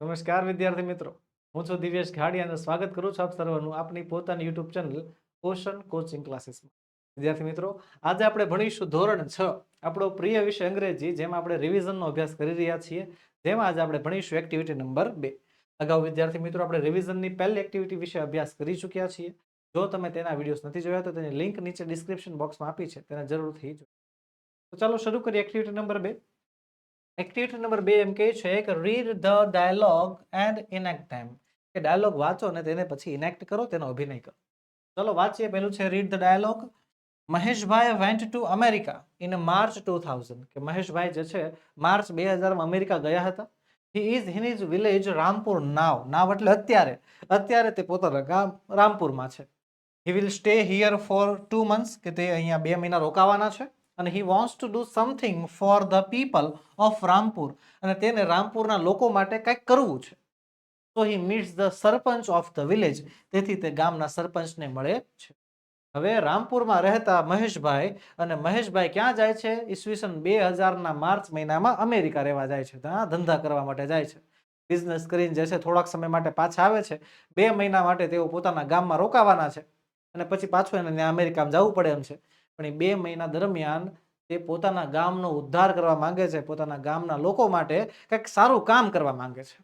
નમસ્કાર વિદ્યાર્થી મિત્રો. હું છું દિવ્યેશ ઘાડી અને સ્વાગત કરું છું આપ સર્વનું આપની પોતાની યુટ્યુબ ચેનલ ઓશન કોચિંગ ક્લાસીસમાં. વિદ્યાર્થી મિત્રો, આજે આપણે ભણીશું ધોરણ છ, આપણો પ્રિય વિષય અંગ્રેજી, જેમાં આપણે રિવિઝનનો અભ્યાસ કરી રહ્યા છીએ. જેમાં આજે આપણે ભણીશું એક્ટિવિટી નંબર બે. અગાઉ વિદ્યાર્થી મિત્રો, આપણે રિવિઝનની પહેલી એક્ટિવિટી વિશે અભ્યાસ કરી ચૂક્યા છીએ. જો તમે તેના વિડીયોઝ નથી જોયા, તો તેની લિંક નીચે ડિસ્ક્રિપ્શન બોક્સમાં આપી છે. તેને જરૂરથી જો તો ચાલો શરૂ કરીએ એક્ટિવિટી નંબર બે. એક્ટિવિટી નંબર બે એમ કહે છે કે read the dialogue and enact them કે ડાયલોગ વાંચો અને તેને પછી ઇનેક્ટ કરો, તેનો અભિનય કરો. ચલો, વાંચીએ પહેલું છે read the dialogue Maheshbhai went to America in March two thousand કે મહેશભાઈ જે છે માર્ચ બે હજારમાં અમેરિકા ગયા હતા. He is in his village Rampur now now એટલે અત્યારે. અત્યારે તે પોતાના ગામ રામપુરમાં છે. He will stay here for two months કે તે અહીંયા બે મહિના રોકાવાના છે. અને he wants to do something for the people of Rampur અને તેને રામપુરના લોકો માટે કંઈક કરવું છે. તો he meets the sarpanch of the village તેથી તે ગામના સરપંચને મળે છે. હવે રામપુરમાં રહેતા મહેશભાઈ અને મહેશભાઈ ક્યાં જાય છે? ઈસવીસન બે હજારના માર્ચ મહિનામાં અમેરિકા રહેવા જાય છે. ત્યાં ધંધા કરવા માટે જાય છે. બિઝનેસ કરીને જે છે થોડાક સમય માટે પાછા આવે છે. બે મહિના માટે તેઓ પોતાના ગામમાં રોકાવાના છે. અને પછી પાછું એને ત્યાં અમેરિકામાં જવું પડે એમ છે. પણ એ બે મહિના દરમિયાન તે પોતાના ગામનો ઉદ્ધાર કરવા માંગે છે, પોતાના ગામના લોકો માટે કંઈક સારું કામ કરવા માંગે છે.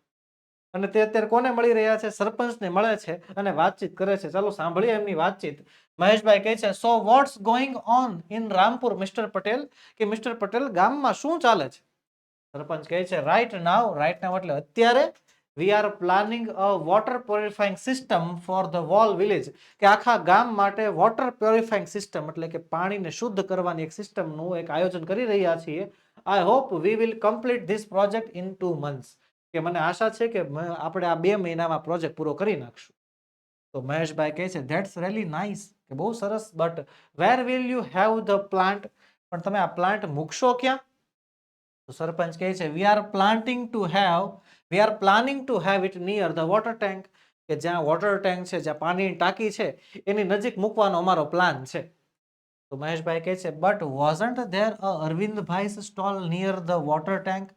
અને તે અત્યારે કોને મળી રહ્યા છે? સરપંચને મળે છે અને વાતચીત કરે છે. ચાલો સાંભળીએ એમની વાતચીત. મહેશભાઈ કહે છે so what's going on in Rampur mister Patel કે મિસ્ટર પટેલ ગામમાં શું ચાલે છે? સરપંચ કહે છે રાઈટ નાવ રાઈટ નાવ એટલે અત્યારે we are planning a water purifying system for the whole village કે આખા ગામ માટે વોટર પ્યોરિફાઈંગ સિસ્ટમ એટલે કે પાણીને શુદ્ધ કરવાની એક સિસ્ટમનું એક આયોજન કરી રહ્યા છીએ. I hope we will complete this project in two months કે મને આશા છે કે આપણે આ બે મહિનામાં પ્રોજેક્ટ પૂરો કરી નાખશું. તો મહેશભાઈ કહે છે ધેટ્સ રેલી નાઇસ કે બહુ સરસ but where will you have the plant પણ તમે આ પ્લાન્ટ મૂકશો ક્યાં? તો સરપંચ કહે છે we are planting to have we are planning to have it near the water tank કે જ્યાં વોટર ટેન્ક છે, જ્યાં પાણીની ટાંકી છે, એની નજીક મૂકવાનો અમારો પ્લાન છે. તો મહેશભાઈ કહે છે but wasn't there a Arvindbhai stall near the water tank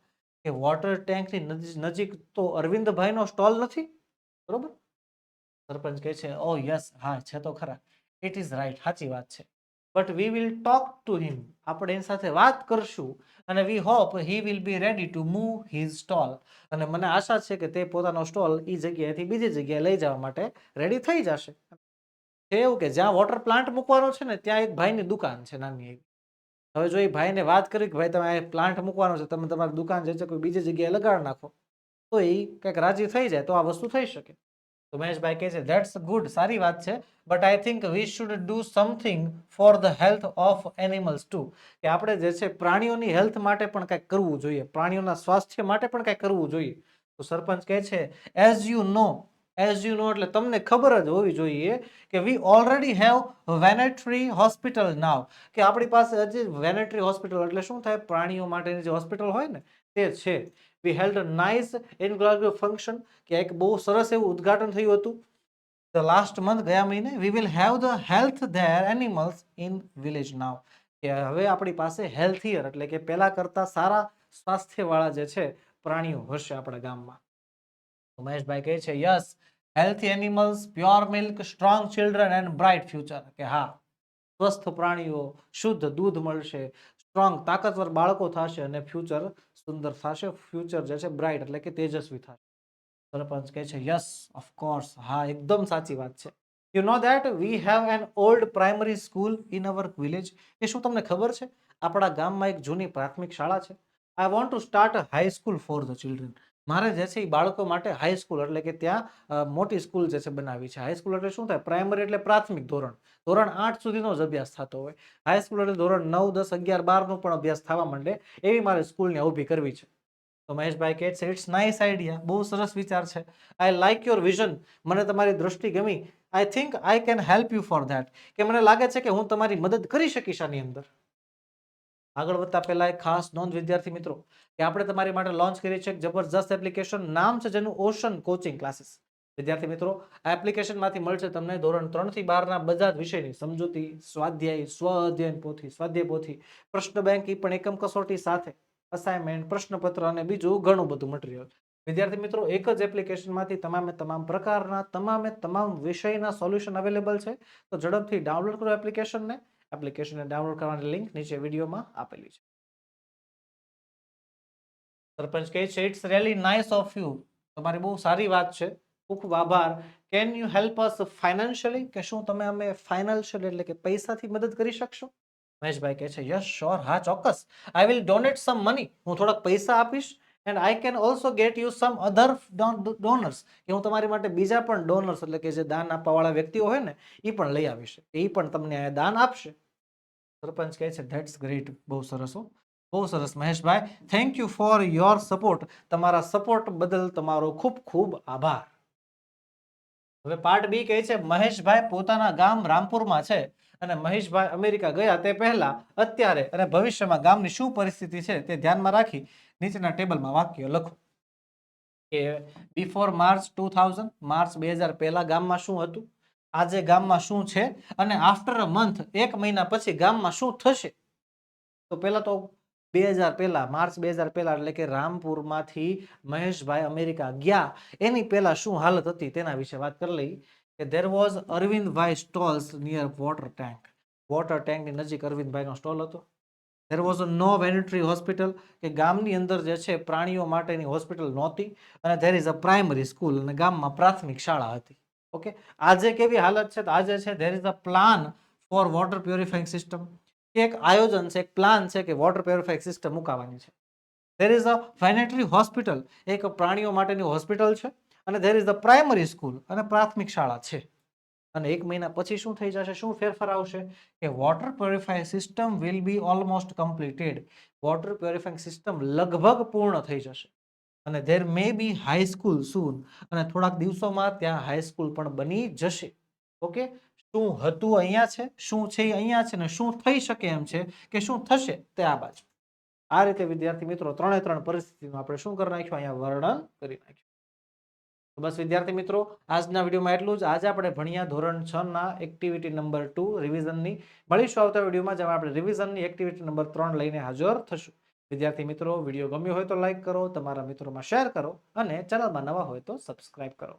કે વોટર ટેન્કની નજી- નજીક તો અરવિંદભાઈનો સ્ટોલ નથી? બરોબર? સરપંચ કહે છે ઓ યસ હા, છે તો ખરા. ઇટ ઇઝ રાઈટ સાચી વાત છે. But we will talk to him આપણે એની સાથે વાત કરશું અને we hope he will be ready to move his stall અને મને આશા છે કે તે પોતાનો સ્ટોલ એ જગ્યાએથી બીજી જગ્યાએ લઈ જવા માટે રેડી થઈ જશે. છે એવું કે જ્યાં વોટર પ્લાન્ટ મૂકવાનો છે ને, ત્યાં એક ભાઈની દુકાન છે નાની એવી. હવે જો એ ભાઈને વાત કરી કે ભાઈ તમે પ્લાન્ટ મૂકવાનો છે, તમે તમારી દુકાન જે છે કોઈ બીજી જગ્યાએ લગાડ નાખો, તો એ કંઈક રાજી થઈ જાય, તો આ વસ્તુ થઈ શકે. તો મહેશભાઈ કહે છે ધેટ્સ ગુડ સારી વાત છે. But I think we should do something for the health of animals too કે આપણે જે છે, પ્રાણીઓની હેલ્થ માટે પણ કંઈક કરવું જોઈએ. પ્રાણીઓના સ્વાસ્થ્ય માટે પણ કંઈક કરવું જોઈએ. તો સરપંચ કહે છે as you know as you know એટલે તમને ખબર જ હોવી જોઈએ કે વી ઓલરેડી હેવ વેનેટરી હોસ્પિટલ નાવ કે આપણી પાસે હજી વેનેટરી હોસ્પિટલ એટલે શું થાય? પ્રાણીઓ માટેની જે હોસ્પિટલ હોય ને, તે છે. We held nice irregular function કે એક બહુ સરસ એવું ઉદ્ઘાટન થયું હતું. ધ લાસ્ટ મંથ ગયા મહિને we will have the health their animals in village now કે હવે આપણી પાસે હેલ્થિયર એટલે કે પહેલાં કરતાં સારા સ્વાસ્થ્યવાળા જે છે, પ્રાણીઓ હશે આપણા ગામમાં. મહેશભાઈ કહે છે yes healthy animals pure milk strong children and bright future કે હા, સ્વસ્થ પ્રાણીઓ, શુદ્ધ દૂધ મળશે સ્ટ્રોંગ, તાકાતવર બાળકો થશે અને ફ્યુચર સુંદર થશે. ફ્યુચર જે છે, બ્રાઇટ એટલે કે તેજસ્વી થશે. સરપંચ કહે છે યસ ઓફકોર્સ હા, એકદમ સાચી વાત છે. You know that we have an old primary school in our village એ શું તમને ખબર છે? આપણા ગામમાં એક જૂની પ્રાથમિક શાળા છે. I want to start high school for the children મારે જે છે એ બાળકો માટે હાઈ સ્કૂલ એટલે કે ત્યાં મોટી સ્કૂલ જે છે બનાવી છે. હાઈ સ્કૂલ એટલે શું થાય? પ્રાઇમરી એટલે પ્રાથમિક ધોરણ. ધોરણ આઠ સુધીનો જ અભ્યાસ થતો હોય. હાઈ સ્કૂલ એટલે ધોરણ નવ, દસ, અગિયાર, બારનો પણ અભ્યાસ થવા માંડે એવી મારે સ્કૂલને ઊભી કરવી છે. તો મહેશભાઈ કહે છે ઇટ્સ નાઇસ આઈડિયા બહુ સરસ વિચાર છે. આઈ લાઇક યોર વિઝન મને તમારી દૃષ્ટિ ગમી. I think I can help you for that કે મને લાગે છે કે હું તમારી મદદ કરી શકીશ આની અંદર. આગળ વધતા પહેલા એક ખાસ નોંધ, વિદ્યાર્થી મિત્રો, કે આપણે તમારી માટે લોન્ચ કરી છે એક જબરજસ્ત એપ્લિકેશન નામ છે જેનું ઓશન કોચિંગ ક્લાસીસ વિદ્યાર્થી મિત્રો, આ એપ્લિકેશનમાંથી મળશે તમને ધોરણ ત્રણથી બારના બધા જ વિષયની સમજૂતી, સ્વાધ્યાય, સ્વ અધ્યયન પોથી, સ્વાધ્યાય પોથી, પ્રશ્ન બેંક એ પણ એકમ કસોટી સાથે અસાઇનમેન્ટ પ્રશ્નપત્ર અને બીજું ઘણું બધું મટીરિયલ વિદ્યાર્થી મિત્રો, એક જ એપ્લિકેશનમાંથી તમામે તમામ પ્રકારના, તમામે તમામ વિષયના સોલ્યુશન અવેલેબલ છે. તો ઝડપથી ડાઉનલોડ કરો એપ્લિકેશનને એપ્લિકેશનને ડાઉનલોડ કરવાની લિંક નીચે વિડીયોમાં આપેલી છે. સરપંચ કહે છે it's really nice of you તમારી બહુ સારી વાત છે. ખૂબ આભાર. Can you help us financially કે શું તમે અમે ફાઇનાન્શિયલ એટલે કે પૈસાથી મદદ કરી શકશો? મહેશભાઈ કહે છે યસ શ્યોર હા, ચોક્કસ. I will donate some money હું થોડાક પૈસા આપીશ. And I can also get you some other donors કે હું તમારી માટે બીજા પણ ડોનર્સ એટલે કે જે દાન આપવાવાળા વ્યક્તિઓ હોય ને એ પણ લઈ આવીશ એ પણ તમને અહીંયા દાન આપશે. સરપંચ કહે છે ધેટ્સ ગ્રેટ બહુ સરસ હો. બહુ સરસ, Maheshbhai. Thank you for your support તમારા સપોર્ટ બદલ તમારો ખૂબ ખૂબ આભાર. હવે પાર્ટ બી કહે છે, મહેશભાઈ પોતાના ગામ રામપુરમાં છે. અને મહેશભાઈ અમેરિકા ગયા તે પહેલા અત્યારે અને ભવિષ્યમાં ગામની શું પરિસ્થિતિ છે તે ધ્યાનમાં રાખી નીચેના ટેબલમાં વાક્ય લખો. કે before March two thousand March બે હજાર પહેલા ગામમાં શું હતું? આજે ગામમાં શું છે? અને આફ્ટર અ મંથ એક મહિના પછી ગામમાં શું થશે? તો પહેલા તો બે હજાર પહેલા માર્ચ બે હજાર પહેલા એટલે કે રામપુરમાંથી મહેશભાઈ અમેરિકા ગયા. એની પહેલા શું હાલત હતી તેના વિશે વાત કરી લઈ કે there was Arvindbhai stalls near water tank water ટેન્કની નજીક અરવિંદભાઈનો સ્ટોલ હતો. ધેર વોઝ અ નો વેનેટરી હોસ્પિટલ કે ગામની અંદર જે છે પ્રાણીઓ માટેની હોસ્પિટલ નહોતી અને there is a primary school અને ગામમાં પ્રાથમિક શાળા હતી. ઓકે આજે કેવી હાલત છે? તો આજે છે there is a plan for water purifying system એક આયોજન છે, એક પ્લાન છે કે વોટર પ્યોરિફાઈંગ સિસ્ટમ મુકાવાની છે. ધેર ઇઝ અ વેનેટરી હોસ્પિટલ એક પ્રાણીઓ માટેની હોસ્પિટલ છે. અને there is the primary school અને પ્રાથમિક શાળા છે. અને એક મહિના પછી શું થઈ જશે? શું ફેરફાર આવશે? કે water purify system will be almost completed water purifying system લગભગ પૂર્ણ થઈ જશે. અને ધેર મે બી હાઈસ્કૂલ સૂન અને થોડાક દિવસોમાં ત્યાં હાઈસ્કૂલ પણ બની જશે. ઓકે શું હતું અહીંયા છે? શું છે અહીંયા છે? ને શું થઈ શકે એમ છે? કે શું થશે તે આ બાજુ. આ રીતે વિદ્યાર્થી મિત્રો ત્રણે ત્રણ પરિસ્થિતિનું આપણે શું કરી નાખ્યું? અહીંયા વર્ણન કરી નાખ્યું. બસ વિદ્યાર્થી મિત્રો, આજના વિડીયોમાં એટલું જ. આજે આપણે ભણ્યા ધોરણ છ ના એક્ટિવિટી નંબર ટુ રિવિઝનની મળીશું આવતા વિડીયોમાં, જેમાં આપણે રિવિઝનની એક્ટિવિટી નંબર ત્રણ લઈને હાજર થશું. વિદ્યાર્થી મિત્રો, વીડિયો ગમ્યો હોય તો લાઇક કરો, તમારા મિત્રોમાં શેર કરો અને ચેનલમાં નવા હોય તો સબસ્ક્રાઇબ કરો.